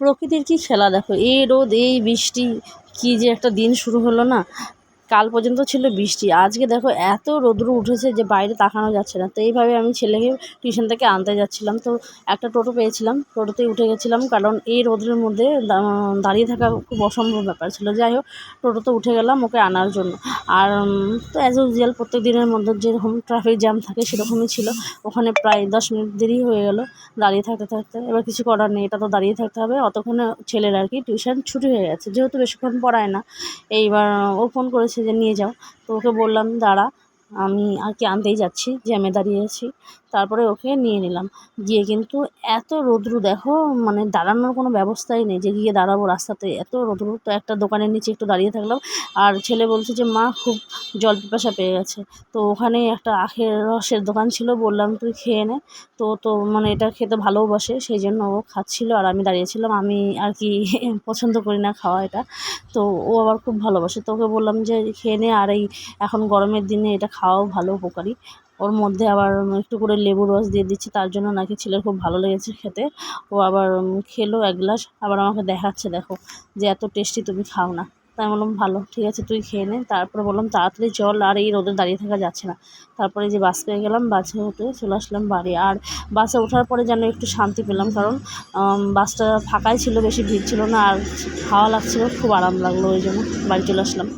প্রকৃতির কি খেলা দেখো? এই রোদ, এই বৃষ্টি, কি যে একটা দিন শুরু হলো না? কাল পর্যন্ত ছিল বৃষ্টি। আজকে দেখো এত রোদ্রু উঠেছে যে বাইরে তাকানো যাচ্ছে না। তো এইভাবে আমি ছেলেকে টিউশন থেকে আনতে যাচ্ছিলাম। তো একটা টোটো পেয়েছিলাম। টোটোতেই উঠে গেছিলাম কারণ এই রোদের মধ্যে দাঁড়িয়ে থাকা খুব অসম্ভব ব্যাপার ছিল। যাই হোক, টোটোতে উঠে গেলাম ওকে আনার জন্য। আর তো অ্যাজ ইউজুয়াল প্রত্যেক দিনের মধ্যে যেরকম ট্রাফিক জ্যাম থাকে সেরকমই ছিল। ওখানে প্রায় দশ মিনিট দেরি হয়ে গেল দাঁড়িয়ে থাকতে থাকতে। এবার কিছু করার নেই, এটা তো দাঁড়িয়ে থাকতে হবে। অতক্ষণে ছেলের আর কি টিউশন ছুটি হয়ে গেছে। যেহেতু বেশিক্ষণ পড়ায় না। এইবার ও ফোন করেছে যে নিয়ে যাও। তো ওকে বললাম, দাঁড়া, আমি আর কি আনতেই যাচ্ছি, জ্যামে দাঁড়িয়ে আছি। তারপরে ওকে নিয়ে নিলাম। গিয়ে কিন্তু এত রোদ্রু দেখো মানে দাঁড়ানোর কোনো ব্যবস্থাই নেই যে গিয়ে দাঁড়াবো রাস্তাতে। এত রোদ্রু, তো একটা দোকানের নিচে একটু দাঁড়িয়ে থাকলাম। আর ছেলে বলছে যে, মা, খুব জল পিপাসা পেয়ে গেছে। তো ওখানে একটা আখের রসের দোকান ছিল, বললাম, তুই খেয়ে নে। তো তো মানে এটা খেতে ভালোবাসে সেই জন্য ও খাচ্ছিল। আর আমি দাঁড়িয়েছিলাম, আমি আর কি পছন্দ করি না খাওয়া এটা। তো ও আবার খুব ভালোবাসে। তো ওকে বললাম যে, খেয়ে নে। আর এই এখন গরমের দিনে এটা খাওয়াও ভালো, উপকারী। ওর মধ্যে আবার একটু করে লেবু রস দিয়ে দিচ্ছি, তার জন্য নাকি ছেলের খুব ভালো লেগেছে খেতে। ও আবার খেলো এক গ্লাস, আবার আমাকে দেখাচ্ছে, দেখো, যে এত টেস্টি তুমি খাও না। তাই বললাম, ভালো, ঠিক আছে, তুই খেয়ে নে। তারপরে বললাম, তাড়াতাড়ি চল, আর এই রোদে দাঁড়িয়ে থাকা যাচ্ছে না। তারপরে যে বাস পেয়ে গেলাম, বাসে উঠে চলে আসলাম বাড়ি। আর বাসে ওঠার পরে যেন একটু শান্তি পেলাম, কারণ বাসটা ফাঁকাই ছিল, বেশি ভিড় ছিল না, আর খাওয়া লাগছিল, খুব আরাম লাগল, ওই জন্য বাড়ি চলে আসলাম।